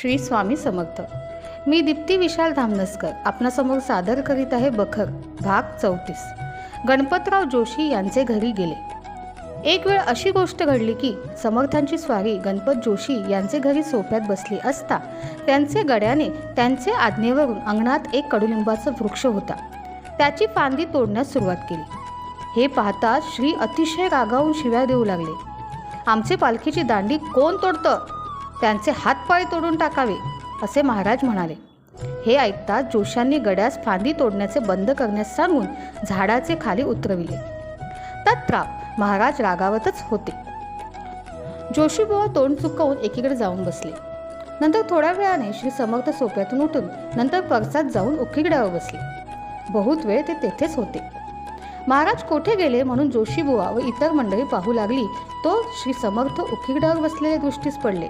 श्री स्वामी समर्थ. मी दीप्ती विशाल धामनसकर आपणासमोर सादर करीत आहे बखर भाग चौतीस. गणपतराव जोशी यांचे घरी गेले. एक वेळ अशी गोष्ट घडली की समर्थांची स्वारी गणपत जोशी यांचे घरी सोप्यात बसली असता त्यांचे गड्याने त्यांचे आज्ञेवरून अंगणात एक कडुलिंबाचा वृक्ष होता. त्याची फांदी तोडण्यास सुरुवात केली. हे पाहता श्री अतिशय रागावून शिव्या देऊ लागले. आमचे पालखीची दांडी कोण तोडतं? त्यांचे हातपाय तोडून टाकावे असे महाराज म्हणाले. हे ऐकताच जोशांनी गड्यास फांदी तोडण्याचे बंद करण्यास सांगून झाडाचे खाली उतरविले. तत्रा महाराज रागावतच होते. जोशीबुवा तोंड चुकवून एकीकडे जाऊन बसले. नंतर थोड्या वेळाने श्री समर्थ सोप्यातून उठून नंतर परसात जाऊन उखीगड्यावर बसले. बहुत वेळ ते तेथेच होते. महाराज कोठे गेले म्हणून जोशीबुवा व इतर मंडळी पाहू लागली तो श्री समर्थ उखिगड्यावर बसलेले दृष्टीस पडले.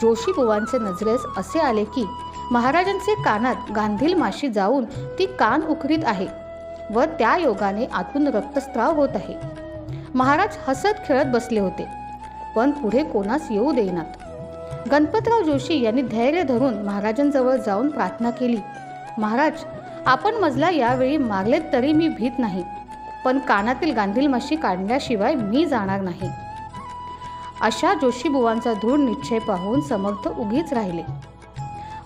जोशीबुवांचे नजरेस असे आले की महाराजांचे कानात गांधील माशी जाऊन ती कान उखरीत आहे व त्या योगाने आतून रक्तस्त्राव होत आहे. महाराज हसत खेळत बसले होते पण पुढे कोणास येऊ देईनात गणपतराव जोशी यांनी धैर्य धरून महाराजांजवळ जाऊन प्रार्थना केली महाराज आपण मजला यावेळी मारलेत तरी मी भीत नाही पण कानातील गांधील माशी काढण्याशिवाय मी जाणार नाही. अशा जोशीबुवांचा धूळ निश्चय पाहून समर्थ उगीच राहिले.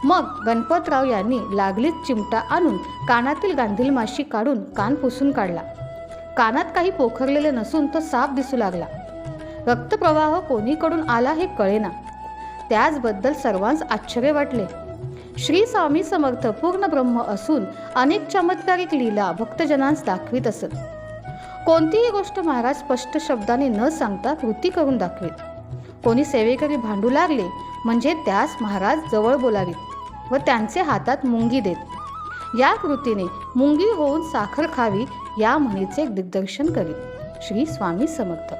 मग गणपतराव यांनी लागलीच चिमटा आणून कानातील गांधील माशी काढून कान पुसून काढला. कानात काही पोखरलेले नसून तो साफ दिसू लागला. रक्तप्रवाह कोणीकडून आला हे कळेना. त्याचबद्दल सर्वांस आश्चर्य वाटले. श्री स्वामी समर्थ पूर्ण ब्रह्म असून अनेक चमत्कारिक लीला भक्तजनांस दाखवित असत. कोणतीही गोष्ट महाराज स्पष्ट शब्दाने न सांगता कृती करून दाखवीत कोणी सेवेकरी भांडू लागले म्हणजे त्यास महाराज जवळ बोलावीत व त्यांचे हातात मुंगी देत. या कृतीने मुंगी होऊन साखर खावी या म्हणीचे दिग्दर्शन करीत. श्री स्वामी समर्थ.